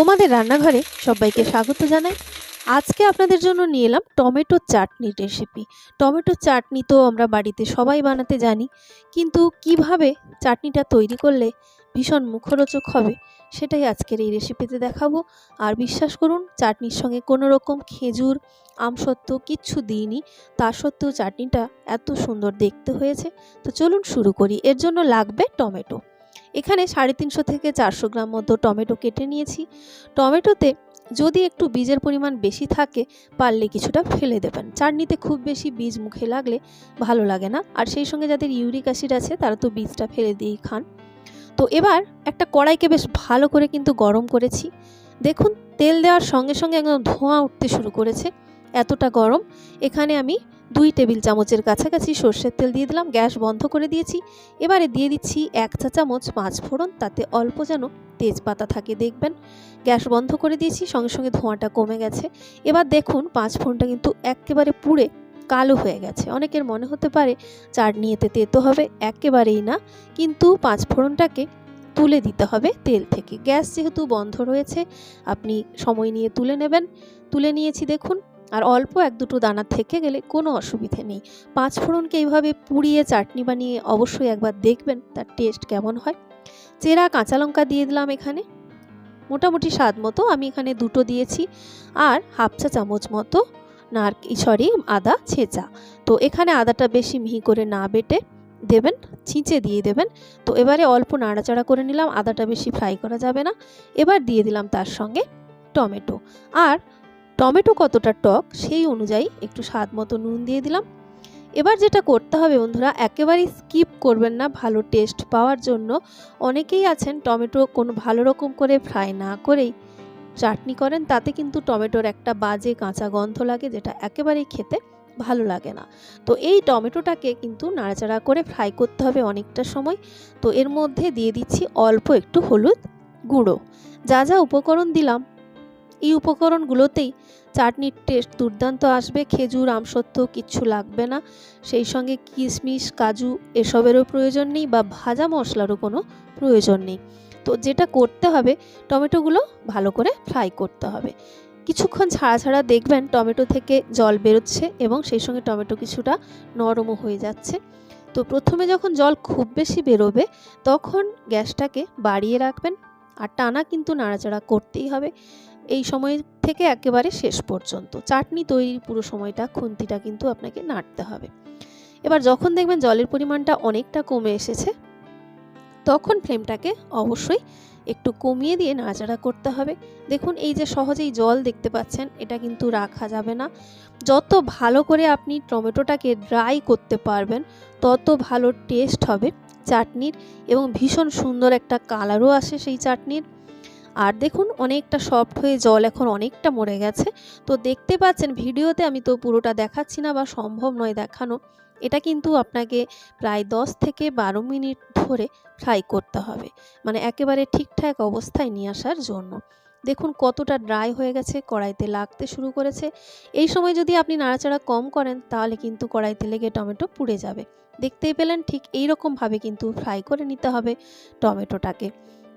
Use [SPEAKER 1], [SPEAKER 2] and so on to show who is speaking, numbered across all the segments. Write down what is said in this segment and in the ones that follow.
[SPEAKER 1] তোমাদের রান্নাঘরে সবাইকে স্বাগত জানাই। আজকে আপনাদের জন্য নিয়ে এলাম টমেটো চাটনির রেসিপি টমেটো চাটনি তো আমরা বাড়িতে সবাই বানাতে জানি, কিন্তু কীভাবে চাটনিটা তৈরি করলে ভীষণ মুখরোচক হবে সেটাই আজকের এই রেসিপিতে দেখাবো। আর বিশ্বাস করুন, চাটনির সঙ্গে কোনো রকম খেজুর আমসত্ত্ব কিচ্ছু দিইনি, তা সত্ত্বেও চাটনিটা এত সুন্দর দেখতে হয়েছে। তো চলুন শুরু করি। এর জন্য লাগবে টমেটো। এখানে সাড়ে তিনশো থেকে চারশো গ্রাম মতো টমেটো কেটে নিয়েছি। টমেটোতে যদি একটু বীজের পরিমাণ বেশি থাকে, পারলে কিছুটা ফেলে দেবেন। চাটনিতে খুব বেশি বীজ মুখে লাগলে ভালো লাগে না। আর সেই সঙ্গে যাদের ইউরিক অ্যাসিড আছে, তারা তো বীজটা ফেলে দিয়েই খান। তো এবার একটা কড়াইকে বেশ ভালো করে কিন্তু গরম করেছি। দেখুন, তেল দেওয়ার সঙ্গে সঙ্গে একদম ধোঁয়া উঠতে শুরু করেছে। এতটা গরম। এখানে আমি দুই টেবিল চামচের কাছাকাছি সর্ষের তেল দিয়ে দিলাম, গ্যাস বন্ধ করে দিয়েছি। এবারে দিয়ে দিচ্ছি এক চা চামচ পাঁচ ফোড়ন, তাতে অল্প যেন তেজপাতা থাকে, দেখবেন। গ্যাস বন্ধ করে দিয়েছি, সঙ্গে সঙ্গে ধোঁয়াটা কমে গেছে। এবার দেখুন পাঁচ ফোড়নটা কিন্তু একেবারে পুড়ে কালো হয়ে গেছে। অনেকের মনে হতে পারে চাটনি এতে তেতো হবে, একেবারেই না। কিন্তু পাঁচ ফোড়নটাকে তুলে দিতে হবে তেল থেকে। গ্যাস যেহেতু বন্ধ রয়েছে, আপনি সময় নিয়ে তুলে নেবেন। তুলে নিয়েছি, দেখুন আর অল্প এক দুটো দানা থেকে গেলে কোনো অসুবিধে নেই। পাঁচ ফোড়নকে এইভাবে পুড়িয়ে চাটনি বানিয়ে অবশ্যই একবার দেখবেন, তার টেস্ট কেমন হয়। চেরা কাঁচা লঙ্কা দিয়ে দিলাম এখানে। মোটামুটি স্বাদ মতো আমি এখানে দুটো দিয়েছি। আর হাফ চা চামচ মতো নার সরি, আদা ছেঁচা। তো এখানে আদাটা বেশি মিহি করে না বেটে দেবেন, ছিঁচে দিয়ে দেবেন। তো এবারে অল্প নাড়াচাড়া করে নিলাম, আদাটা বেশি ফ্রাই করা যাবে না। এবার দিয়ে দিলাম তার সঙ্গে টমেটো। আর টমেটো কতটা টক, সেই অনুযায়ী একটু স্বাদ মতো নুন দিয়ে দিলাম। এবার যেটা করতে হবে বন্ধুরা, একেবারেই স্কিপ করবেন না ভালো টেস্ট পাওয়ার জন্য। অনেকেই আছেন টমেটো কোনো ভালো রকম করে ফ্রাই না করেই। চাটনি করেন, তাতে কিন্তু টমেটোর একটা বাজে কাঁচা গন্ধ লাগে যেটা একেবারেই খেতে ভালো লাগে না। তো এই টমেটোটাকে কিন্তু নাড়াচাড়া করে ফ্রাই করতে হবে অনেকটা সময়। তো এর মধ্যে দিয়ে দিচ্ছি অল্প একটু হলুদ গুঁড়ো। যা যা উপকরণ দিলাম এই উপকরণগুলোতেই চাটনির টেস্ট দুর্দান্ত আসবে, খেজুর, আমসত্ত্ব, কিচ্ছু লাগবে না। সেই সঙ্গে কিশমিশ, কাজু এসবেরও প্রয়োজন নেই বা ভাজা মশলারও কোনো প্রয়োজন নেই। তো যেটা করতে হবে, টমেটোগুলো ভালো করে ফ্রাই করতে হবে। কিছুক্ষণ ছাড়া ছাড়া দেখবেন টমেটো থেকে জল বেরোচ্ছে এবং সেই সঙ্গে টমেটো কিছুটা নরমও হয়ে যাচ্ছে। তো প্রথমে যখন জল খুব বেশি বেরোবে, তখন গ্যাসটাকে বাড়িয়ে রাখবেন। আর টানা কিন্তু নাড়াচাড়া করতেই হবে। এই সময় থেকে একেবারে শেষ পর্যন্ত। চাটনি তৈরির পুরো সময়টা, খুন্তিটা কিন্তু আপনাকে নাড়তে হবে। এবার যখন দেখবেন জলের পরিমাণটা অনেকটা কমে এসেছে, তখন ফ্লেমটাকে অবশ্যই একটু কমিয়ে দিয়ে নাড়াচাড়া করতে হবে। দেখুন, এই যে সহজেই জল দেখতে পাচ্ছেন, এটা কিন্তু রাখা যাবে না। যত ভালো করে আপনি টমেটোটাকে ড্রাই করতে পারবেন, তত ভালো টেস্ট হবে। চাটনির এবং ভীষণ সুন্দর একটা কালারও আসে সেই চাটনির। আর দেখুন, অনেকটা সফট হয়ে জল এখন অনেকটা মরে গেছে। তো দেখতে পাচ্ছেন, ভিডিওতে আমি তো পুরোটা দেখাচ্ছি না বা সম্ভব নয় দেখানো। এটা কিন্তু আপনাকে প্রায় দশ থেকে বারো মিনিট ধরে ফ্রাই করতে হবে। মানে একেবারে ঠিকঠাক অবস্থায় নিয়ে আসার জন্য। দেখুন কতটা ড্রাই হয়ে গেছে, কড়াইতে লাগতে শুরু করেছে। এই সময় যদি আপনি নাড়াচাড়া কম করেন, তাহলে কিন্তু কড়াইতে লেগে টমেটো পুড়ে যাবে। দেখতেই পেলেন ঠিক এই রকমভাবে কিন্তু ফ্রাই করে নিতে হবে টমেটোটাকে।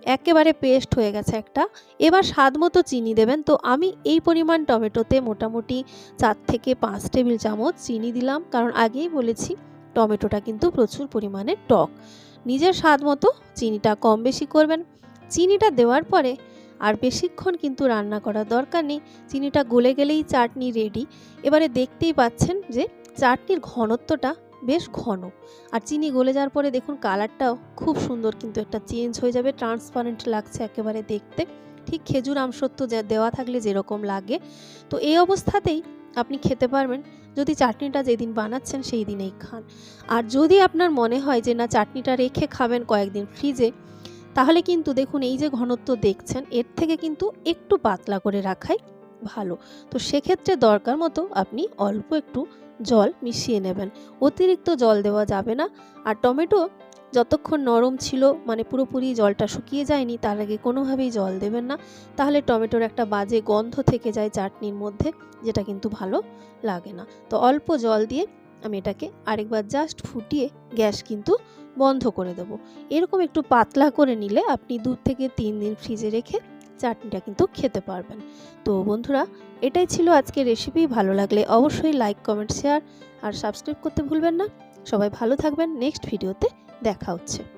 [SPEAKER 1] একেবারে পেস্ট হয়ে গেছে একটা। এবার স্বাদ মতো চিনি দেবেন। তো আমি এই পরিমাণ টমেটোতে মোটামুটি চার থেকে পাঁচ টেবিল চামচ চিনি দিলাম। কারণ আগেই বলেছি, টমেটোটা কিন্তু প্রচুর পরিমাণে টক। নিজের স্বাদ মতো চিনিটা কম বেশি করবেন। চিনিটা দেওয়ার পরে আর বেশিক্ষণ কিন্তু রান্না করার দরকার নেই। চিনিটা গলে গেলেই চাটনি রেডি এবারে দেখতেই পাচ্ছেন যে চাটনির ঘনত্বটা বেশ ঘন। আর চিনি গলে যাওয়ার পরে দেখুন কালারটাও খুব সুন্দর কিন্তু একটা চেঞ্জ হয়ে যাবে। ট্রান্সপারেন্ট লাগছে একেবারে দেখতে। ঠিক খেজুর আমসত্ব দেওয়া থাকলে যেরকম লাগে। তো এই অবস্থাতেই আপনি খেতে পারবেন। যদি চাটনিটা যেদিন বানাচ্ছেন সেই দিনেই খান। আর যদি আপনার মনে হয় যে না, চাটনিটা রেখে খাবেন কয়েকদিন ফ্রিজে তাহলে কিন্তু দেখুন এই যে ঘনত্ব দেখছেন, এর থেকে কিন্তু একটু পাতলা করে রাখাই ভালো। তো সেক্ষেত্রে দরকার মতো আপনি অল্প একটু জল মিশিয়ে নেবেন। অতিরিক্ত জল দেওয়া যাবে না। আর টমেটো যতক্ষণ নরম ছিল মানে পুরোপুরি জলটা শুকিয়ে যায়নি, তার আগে কোনোভাবেই জল দেবেন না। তাহলে টমেটোর একটা বাজে গন্ধ থেকে যায় চাটনির মধ্যে, যেটা কিন্তু ভালো লাগে না। তো অল্প জল দিয়ে আমি এটাকে আরেকবার জাস্ট ফুটিয়ে গ্যাস কিন্তু বন্ধ করে দেবো। এরকম একটু পাতলা করে নিলে আপনি দু থেকে তিন দিন ফ্রিজে রেখে চাটনিটা কিন্তু খেতে পারবেন। তো বন্ধুরা, এটাই ছিল আজকে রেসিপি ভালো লাগলে অবশ্যই লাইক কমেন্ট শেয়ার আর সাবস্ক্রাইব করতে ভুলবেন না। সবাই ভালো থাকবেন। নেক্সট ভিডিওতে দেখা হচ্ছে।